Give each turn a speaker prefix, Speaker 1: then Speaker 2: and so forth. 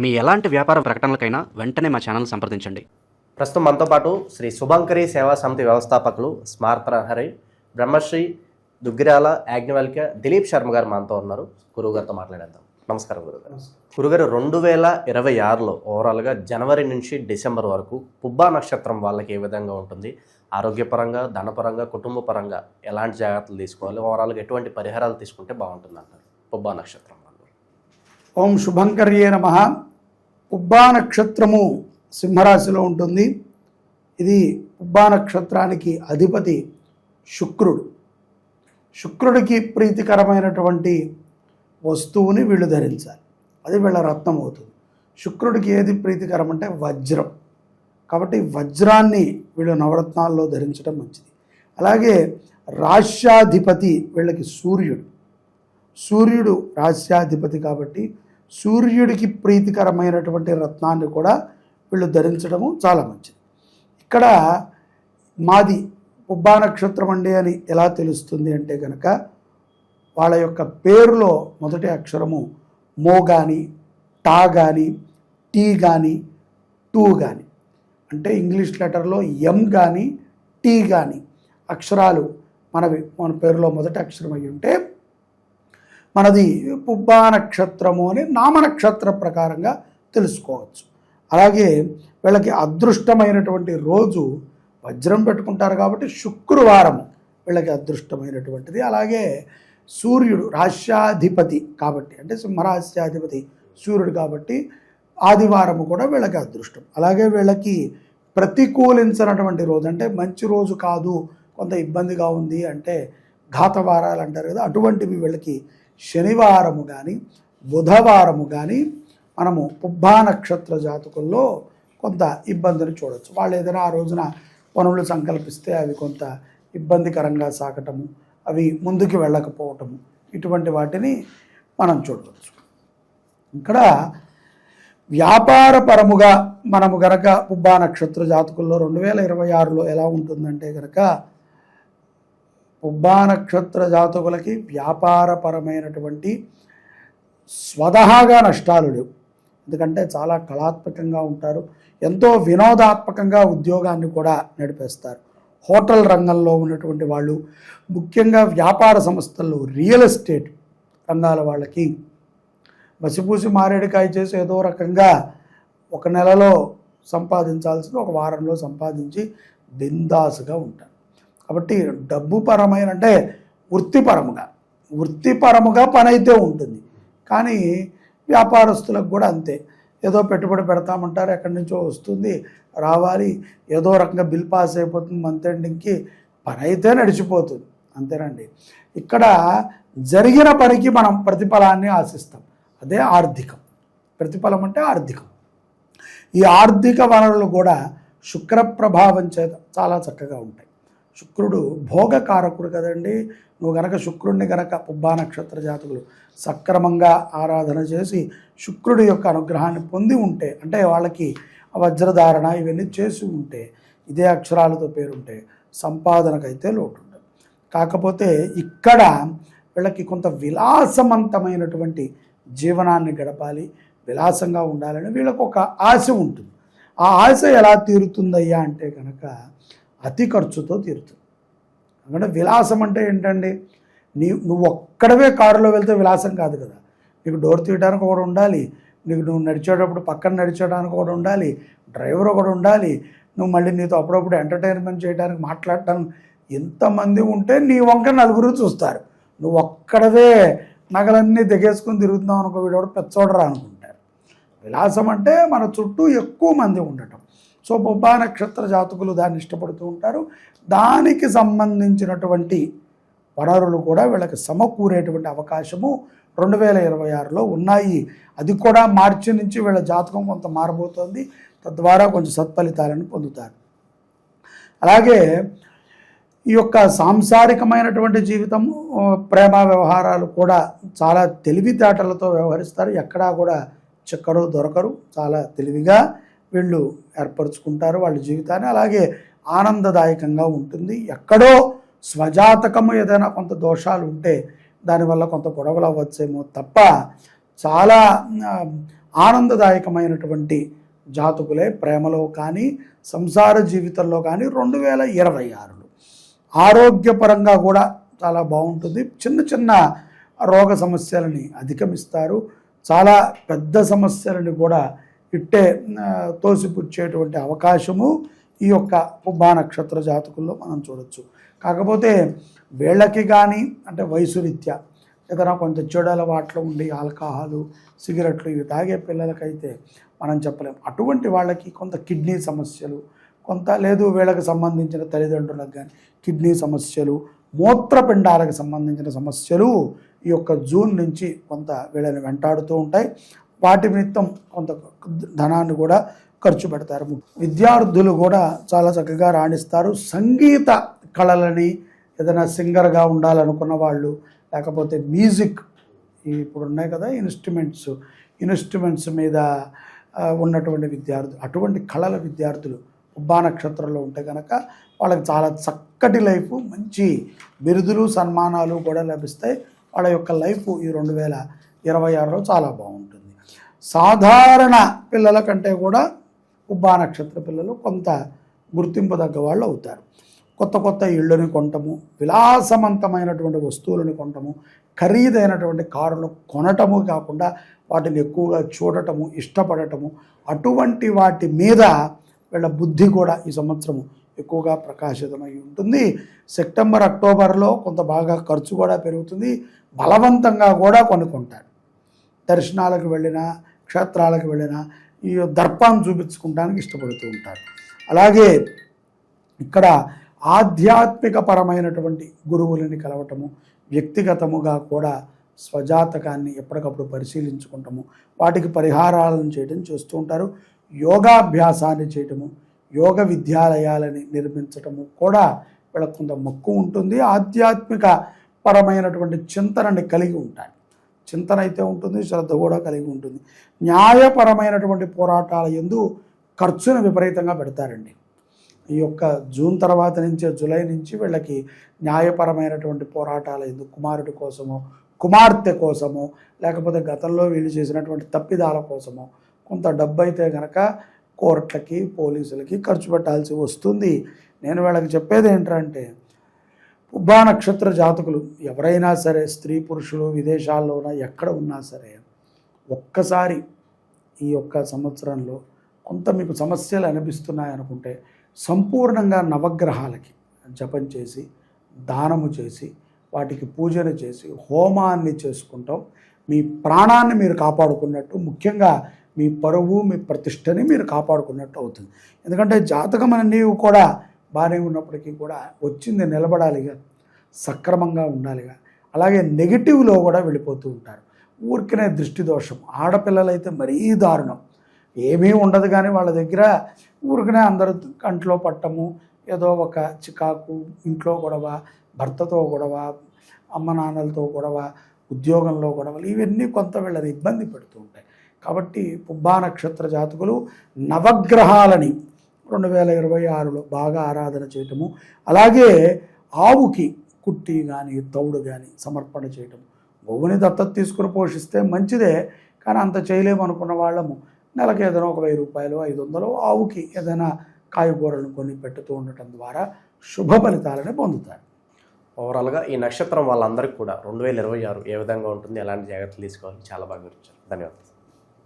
Speaker 1: మీ ఎలాంటి వ్యాపార ప్రకటనలకైనా వెంటనే మా ఛానల్ సంప్రదించండి.
Speaker 2: ప్రస్తుతం మనతో పాటు శ్రీ శుభంకరి సేవా సమితి వ్యవస్థాపకులు స్మార్త హరి బ్రహ్మశ్రీ దుగ్గిరాల యాజ్ఞవల్క్య దిలీప్ శర్మ గారు మనతో ఉన్నారు. గురువు గారితో మాట్లాడేద్దాం. నమస్కారం గురుగారు గురుగారు రెండు వేల ఇరవై ఆరులో ఓవరాల్గా జనవరి నుంచి డిసెంబర్ వరకు పుబ్బా నక్షత్రం వాళ్ళకి ఏ విధంగా ఉంటుంది? ఆరోగ్యపరంగా ధనపరంగా కుటుంబ పరంగా ఎలాంటి జాగ్రత్తలు తీసుకోవాలి? ఓవరాల్గా ఎటువంటి పరిహారాలు తీసుకుంటే బాగుంటుంది అంటారు? పుబ్బా నక్షత్రం.
Speaker 3: ఓం శుభంకర్యే నమ. ఉబ్బా నక్షత్రము సింహరాశిలో ఉంటుంది. ఇది ఉబ్బా నక్షత్రానికి అధిపతి శుక్రుడు. శుక్రుడికి ప్రీతికరమైనటువంటి వస్తువుని వీళ్ళు ధరించాలి. అది వీళ్ళ రత్నం అవుతుంది. శుక్రుడికి ఏది ప్రీతికరం అంటే వజ్రం. కాబట్టి వజ్రాన్ని వీళ్ళు నవరత్నాల్లో ధరించడం మంచిది. అలాగే రాష్యాధిపతి వీళ్ళకి సూర్యుడు. సూర్యుడు రాస్యాధిపతి కాబట్టి సూర్యుడికి ప్రీతికరమైనటువంటి రత్నాన్ని కూడా వీళ్ళు ధరించడము చాలా మంచిది. ఇక్కడ మాది ఉబ్బా నక్షత్రం అండి అని ఎలా తెలుస్తుంది అంటే కనుక వాళ్ళ యొక్క పేరులో మొదటి అక్షరము మో కానీ టా కానీ టీ కానీ టూ కానీ అంటే ఇంగ్లీష్ లెటర్లో ఎం కానీ టీ కానీ అక్షరాలు మనవి మన పేరులో మొదటి అక్షరం అయి ఉంటే మనది పుబ్బా నక్షత్రము అని నామనక్షత్ర ప్రకారంగా తెలుసుకోవచ్చు. అలాగే వీళ్ళకి అదృష్టమైనటువంటి రోజు వజ్రం పెట్టుకుంటారు కాబట్టి శుక్రవారం వీళ్ళకి అదృష్టమైనటువంటిది. అలాగే సూర్యుడు రాష్యాధిపతి కాబట్టి అంటే సింహరాశ్యాధిపతి సూర్యుడు కాబట్టి ఆదివారం కూడా వీళ్ళకి అదృష్టం. అలాగే వీళ్ళకి ప్రతికూలించినటువంటి రోజు అంటే మంచి రోజు కాదు కొంత ఇబ్బందిగా ఉంది అంటే ఘాతవారాలు అంటారు కదా అటువంటివి వీళ్ళకి శనివారము కానీ బుధవారము కానీ మనము పుబ్బా నక్షత్ర జాతకుల్లో కొంత ఇబ్బందిని చూడవచ్చు వాళ్ళు ఏదైనా ఆ రోజున పనులు సంకల్పిస్తే అవి కొంత ఇబ్బందికరంగా సాగటము అవి ముందుకు వెళ్ళకపోవటము ఇటువంటి వాటిని మనం చూడవచ్చు ఇక్కడ వ్యాపారపరముగా మనము గనక పుబ్బా నక్షత్ర జాతకుల్లో రెండు వేల ఇరవై ఆరులో ఎలా ఉంటుందంటే గనక ఉబ్బా నక్షత్ర జాతకులకి వ్యాపారపరమైనటువంటి స్వతహాగా నష్టాలు లేవు ఎందుకంటే చాలా కళాత్మకంగా ఉంటారు. ఎంతో వినోదాత్మకంగా ఉద్యోగాన్ని కూడా నడిపేస్తారు. హోటల్ రంగంలో ఉన్నటువంటి వాళ్ళు ముఖ్యంగా వ్యాపార సంస్థల్లో రియల్ ఎస్టేట్ రంగాల వాళ్ళకి మసిపూసి మారేడుకాయ చేసి ఏదో రకంగా ఒక నెలలో సంపాదించాల్సింది ఒక వారంలో సంపాదించి బిందాసుగా ఉంటారు. కాబట్టి డబ్బు పరమైన అంటే వృత్తిపరముగా వృత్తిపరముగా పని అయితే ఉంటుంది. కానీ వ్యాపారస్తులకు కూడా అంతే. ఏదో పెట్టుబడి పెడతామంటారు ఎక్కడి నుంచో వస్తుంది రావాలి ఏదో రకంగా బిల్ పాస్ అయిపోతుంది మంత్ ఎండింగ్కి పని అయితే నడిచిపోతుంది. అంతేనండి. ఇక్కడ జరిగిన పనికి మనం ప్రతిఫలాన్ని ఆశిస్తాం. అదే ఆర్థికం. ప్రతిఫలం అంటే ఆర్థికం. ఈ ఆర్థిక వనరులు కూడా శుక్ర ప్రభావం చేత చాలా చక్కగా ఉంటాయి. శుక్రుడు భోగకారకుడు కదండి. నువ్వు గనక శుక్రుడిని గనక పుబ్బా నక్షత్ర జాతకులు సక్రమంగా ఆరాధన చేసి శుక్రుడి యొక్క అనుగ్రహాన్ని పొంది ఉంటే అంటే వాళ్ళకి వజ్రధారణ ఇవన్నీ చేసి ఉంటే ఇదే అక్షరాలతో పేరుంటే సంపాదనకైతే లోటు ఉండదు కాకపోతే ఇక్కడ వీళ్ళకి కొంత విలాసవంతమైనటువంటి జీవనాన్ని గడపాలి విలాసంగా ఉండాలని వీళ్ళకు ఒక ఆశ ఉంటుంది. ఆ ఆశ ఎలా తీరుతుందయ్యా అంటే కనుక అతి ఖర్చుతో తీరుతుంది. ఎందుకంటే విలాసం అంటే ఏంటండి? నీ నువ్వు ఒక్కడవే కారులో వెళ్తే విలాసం కాదు కదా. నీకు డోర్ తీయడానికి ఒకటి ఉండాలి. నీకు నువ్వు నడిచేటప్పుడు పక్కన నడిచేయడానికి ఒకటి ఉండాలి. డ్రైవర్ ఒకటి ఉండాలి. నువ్వు మళ్ళీ నీతో అప్పుడప్పుడు ఎంటర్టైన్మెంట్ చేయడానికి మాట్లాడటానికి ఎంతమంది ఉంటే నీ వంక నలుగురు చూస్తారు. నువ్వు ఒక్కడవే నగలన్నీ దిగేసుకుని తిరుగుతున్నావు అనుకో వీడోడు పెచ్చోడరా అనుకుంటారు. విలాసం అంటే మన చుట్టూ ఎక్కువ మంది ఉండటం. సో బొబ్బా నక్షత్ర జాతకులు దాన్ని ఇష్టపడుతూ ఉంటారు. దానికి సంబంధించినటువంటి వనరులు కూడా వీళ్ళకి సమకూరేటువంటి అవకాశము రెండు వేల ఇరవై ఆరులో ఉన్నాయి. అది కూడా మార్చి నుంచి వీళ్ళ జాతకం కొంత మారబోతోంది. తద్వారా కొంచెం సత్ఫలితాలను పొందుతారు. అలాగే ఈ యొక్క సాంసారికమైనటువంటి జీవితం ప్రేమ వ్యవహారాలు కూడా చాలా తెలివితేటలతో వ్యవహరిస్తారు. ఎక్కడా కూడా చిక్కరు దొరకరు. చాలా తెలివిగా వీళ్ళు ఏర్పరచుకుంటారు వాళ్ళ జీవితాన్ని. అలాగే ఆనందదాయకంగా ఉంటుంది. ఎక్కడో స్వజాతకము ఏదైనా కొంత దోషాలు ఉంటే దానివల్ల కొంత గొడవలు అవ్వచ్చేమో తప్ప చాలా ఆనందదాయకమైనటువంటి జాతకులే ప్రేమలో కానీ సంసార జీవితంలో కానీ రెండు వేల ఇరవై ఆరులో. ఆరోగ్యపరంగా కూడా చాలా బాగుంటుంది. చిన్న చిన్న రోగ సమస్యలని అధిగమిస్తారు. చాలా పెద్ద సమస్యలని కూడా ఇట్టే తోసిపుచ్చేటువంటి అవకాశము ఈ యొక్క పుబ్బా నక్షత్ర జాతకుల్లో మనం చూడొచ్చు. కాకపోతే వీళ్ళకి కానీ అంటే వయసురీత్యా ఏదైనా కొంచెం చెడు అలవాట్లు ఉండి ఆల్కహాలు సిగరెట్లు ఇవి తాగే పిల్లలకైతే మనం చెప్పలేం. అటువంటి వాళ్ళకి కొంత కిడ్నీ సమస్యలు కొంత లేదు వీళ్ళకి సంబంధించిన తల్లిదండ్రులకు కానీ కిడ్నీ సమస్యలు మూత్రపిండాలకు సంబంధించిన సమస్యలు ఈ యొక్క జూన్ నుంచి కొంత వీళ్ళని వెంటాడుతూ ఉంటాయి. వాటి నిమిత్తం కొంత ధనాన్ని కూడా ఖర్చు పెడతారు. విద్యార్థులు కూడా చాలా చక్కగా రాణిస్తారు. సంగీత కళలని ఏదైనా సింగర్గా ఉండాలనుకున్న వాళ్ళు లేకపోతే మ్యూజిక్ ఇప్పుడు ఉన్నాయి కదా ఇన్స్ట్రుమెంట్స్ ఇన్స్ట్రుమెంట్స్ మీద ఉన్నటువంటి విద్యార్థులు అటువంటి కళల విద్యార్థులు ఉబ్బా నక్షత్రంలో ఉంటే కనుక వాళ్ళకి చాలా చక్కటి లైఫ్ మంచి బిరుదులు సన్మానాలు కూడా లభిస్తాయి. వాళ్ళ యొక్క లైఫ్ ఈ రెండు వేల ఇరవై ఆరులో చాలా బాగుంటుంది. సాధారణ పిల్లల కంటే కూడా ఉబ్బా నక్షత్ర పిల్లలు కొంత గుర్తింపు తగ్గ వాళ్ళు అవుతారు. కొత్త కొత్త ఇళ్ళని కొనటము విలాసవంతమైనటువంటి వస్తువులను కొనటము ఖరీదైనటువంటి కారులు కొనటము కాకుండా వాటిని ఎక్కువగా చూడటము ఇష్టపడటము అటువంటి వాటి మీద వీళ్ళ బుద్ధి కూడా ఈ సంవత్సరము ఎక్కువగా ప్రకాశితమై ఉంటుంది. సెప్టెంబర్ అక్టోబర్లో కొంత బాగా ఖర్చు కూడా పెరుగుతుంది. బలవంతంగా కూడా కొనుక్కుంటారు. దర్శనాలకు వెళ్ళినా క్షేత్రాలకు వెళ్ళినా ఈ దర్పాన్ని చూపించుకుంటానికి ఇష్టపడుతూ ఉంటారు. అలాగే ఇక్కడ ఆధ్యాత్మిక పరమైనటువంటి గురువులని కలవటము వ్యక్తిగతముగా కూడా స్వజాతకాన్ని ఎప్పటికప్పుడు పరిశీలించుకుంటాము వాటికి పరిహారాలను చేయడం చేస్తూ ఉంటారు. యోగాభ్యాసాన్ని చేయటము యోగ విద్యాలయాలని నిర్మించటము కూడా వీళ్ళకు కొంత మక్కువ ఉంటుంది. ఆధ్యాత్మిక పరమైనటువంటి చింతనని కలిగి ఉంటాయి చింతన అయితే ఉంటుంది శ్రద్ధ కూడా కలిగి ఉంటుంది. న్యాయపరమైనటువంటి పోరాటాల ఎందు ఖర్చును విపరీతంగా పెడతారండి. ఈ యొక్క జూన్ తర్వాత నుంచే జూలై నుంచి వీళ్ళకి న్యాయపరమైనటువంటి పోరాటాల ఎందు కుమారుడి కోసమో కుమార్తె కోసమో లేకపోతే గతంలో వీళ్ళు చేసినటువంటి తప్పిదాల కోసమో కొంత డబ్బు అయితే కనుక కోర్టులకి పోలీసులకి ఖర్చు పెట్టాల్సి వస్తుంది. నేను వీళ్ళకి చెప్పేది ఏంటంటే ఉబ్బా నక్షత్ర జాతకులు ఎవరైనా సరే స్త్రీ పురుషులు విదేశాల్లోన ఎక్కడ ఉన్నా సరే ఒక్కసారి ఈ యొక్క సంవత్సరంలో కొంత మీకు సమస్యలు అనిపిస్తున్నాయి అనుకుంటే సంపూర్ణంగా నవగ్రహాలకి జపం చేసి దానము చేసి వాటికి పూజన చేసి హోమాన్ని చేసుకుంటాం. మీ ప్రాణాన్ని మీరు కాపాడుకున్నట్టు ముఖ్యంగా మీ పరువు మీ ప్రతిష్టని మీరు కాపాడుకున్నట్టు అవుతుంది. ఎందుకంటే జాతకం అనేవి కూడా బాగానే ఉన్నప్పటికీ కూడా వచ్చింది నిలబడాలిగా సక్రమంగా ఉండాలిగా. అలాగే నెగిటివ్లో కూడా వెళ్ళిపోతూ ఉంటారు. ఊరికనే దృష్టి దోషం ఆడపిల్లలైతే మరీ దారుణం. ఏమీ ఉండదు కానీ వాళ్ళ దగ్గర ఊరికనే అందరూ కంట్లో పట్టము ఏదో ఒక చికాకు ఇంట్లో గొడవ భర్తతో గొడవ అమ్మ నాన్నలతో గొడవ ఉద్యోగంలో గొడవలు ఇవన్నీ కొంత వీళ్ళని ఇబ్బంది పెడుతూ ఉంటాయి. కాబట్టి పుబ్బా నక్షత్ర జాతకులు నవగ్రహాలని రెండు వేల ఇరవై ఆరులో బాగా ఆరాధన చేయటము అలాగే ఆవుకి కుట్టి కానీ తౌడు కానీ సమర్పణ చేయటము. గోవుని దత్తత తీసుకుని పోషిస్తే మంచిదే కానీ అంత చేయలేము అనుకున్న వాళ్ళము. నెలకు ఏదైనా ఒక వెయ్యి రూపాయలు ఐదు వందలు ఆవుకి ఏదైనా కాయగూరలను కొని పెట్టుతూ ఉండటం ద్వారా శుభ ఫలితాలను పొందుతారు.
Speaker 2: ఓవరాల్గా ఈ నక్షత్రం వాళ్ళందరికీ కూడా రెండు వేల ఇరవై ఆరు ఏ విధంగా ఉంటుంది ఎలాంటి జాగ్రత్తలు తీసుకోవాలి చాలా బాగా వివరించారు. ధన్యవాదాలు.